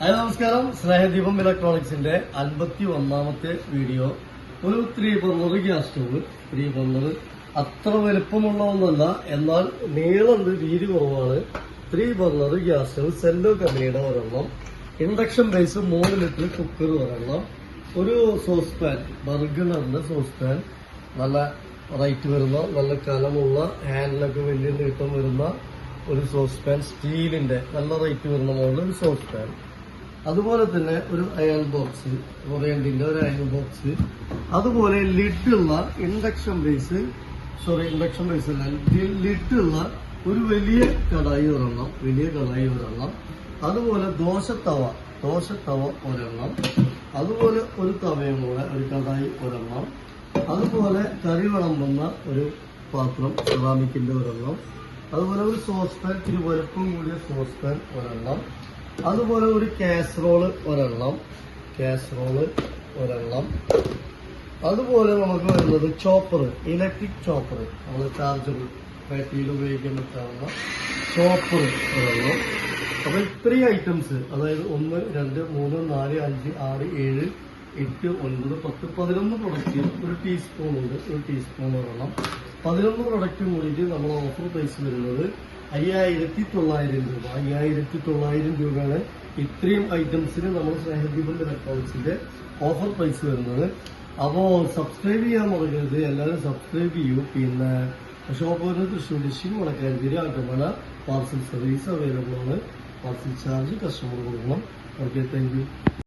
Hi നമസ്കാരം. സ്നേഹദീപം ഇലക്ട്രോണിക്സിന്റെ അൻപത്തി ഒന്നാമത്തെ വീഡിയോ. ഒരു three burner gas stove. Three burner അത്ര വലുപ്പമുള്ള ഒന്നല്ല എന്നാൽ നീളമുണ്ട് വീതി കുറവാണ്. Three burner gas stove Cello കമ്പനിയുടെ ഒരെണ്ണം. ഇൻഡക്ഷൻ ബേസ് മൂന്ന് ലിറ്റർ കുക്കർ ഒരെണ്ണം. ഒരു സോസ് പാൻ ബർഗണറിന്റെ സോസ് പാൻ നല്ല റൈറ്റ് വരുന്ന നല്ല കലമുള്ള ഹാൻഡിലൊക്കെ വലിയ നീട്ടം വരുന്ന ഒരു സോസ് പാൻ സ്റ്റീലിന്റെ നല്ല റേറ്റ് വരുന്ന മോഡൽ ഒരു സോസ് പാൻ അതുപോലെ തന്നെ ഒരു അയൺ ബോക്സ് ഓറിയന്റിന്റെ ഒരു അയൺ ബോക്സ് അതുപോലെ ലിഡുള്ള induction base sorry induction base അല്ല ലിഡുള്ള ഒരു വലിയ കടായി ഒരെണ്ണം വലിയ കടായി ഒരെണ്ണം. അതുപോലെ ദോശത്തവ ദോശത്തവ ഒരെണ്ണം. അതുപോലെ ഒരു തവയും കൂടെ ഒരു കടായി ഒരെണ്ണം. അതുപോലെ കറി വിളമ്പുന്ന ഒരു പാത്രം സെറാമിക്കിന്റെ ഒരെണ്ണം. അതുപോലെ ഒരു സോസ് പാൻ കൂടിയ സോസ് പാൻ ഒരെണ്ണം. അതുപോലെ ഒരു കാസറോൾ ഒരെണ്ണം കാസറോൾ ഒരെണ്ണം. അതുപോലെ നമുക്ക് വരുന്നത് ചോപ്പർ ഇലക്ട്രിക് ചോപ്പർ നമ്മൾ ചാർജർ ബാറ്ററിയിൽ ഉപയോഗിക്കാൻ പറ്റാവുന്ന ചോപ്പർ ഒരെണ്ണം. അപ്പൊ ഇത്രയും ഐറ്റംസ് അതായത് ഒന്ന് രണ്ട് മൂന്ന് നാല് അഞ്ച് ആറ് ഏഴ് എട്ട് ഒൻപത് പത്ത് പതിനൊന്ന് പ്രൊഡക്റ്റ് ഒരു ടീസ്പൂൺ ഉണ്ട്. ഒരു ടീസ്പൂൺ ഒരെണ്ണം. പതിനൊന്ന് പ്രൊഡക്റ്റ് കൂടിയിട്ട് നമ്മൾ ഓഫർ പ്രൈസ് വരുന്നത് അയ്യായിരത്തി തൊള്ളായിരം രൂപ. അയ്യായിരത്തി തൊള്ളായിരം രൂപയാണ് ഇത്രയും ഐറ്റംസിന് നമ്മൾ സ്നേഹദീപം ഇലക്ട്രോണിക്സിന്റെ ഓഫർ പ്രൈസ് വരുന്നത്. അപ്പോൾ സബ്സ്ക്രൈബ് ചെയ്യാൻ മറക്കരുത്. എല്ലാവരും സബ്സ്ക്രൈബ് ചെയ്യൂ. പിന്നെ ഷോപ്പ് വരുന്നത് Thrissur district Vadakkanchery Attamala parcel service available ആണ്. പാർസൽ ചാർജ് കസ്റ്റമർ കൊടുക്കണം. Okay thank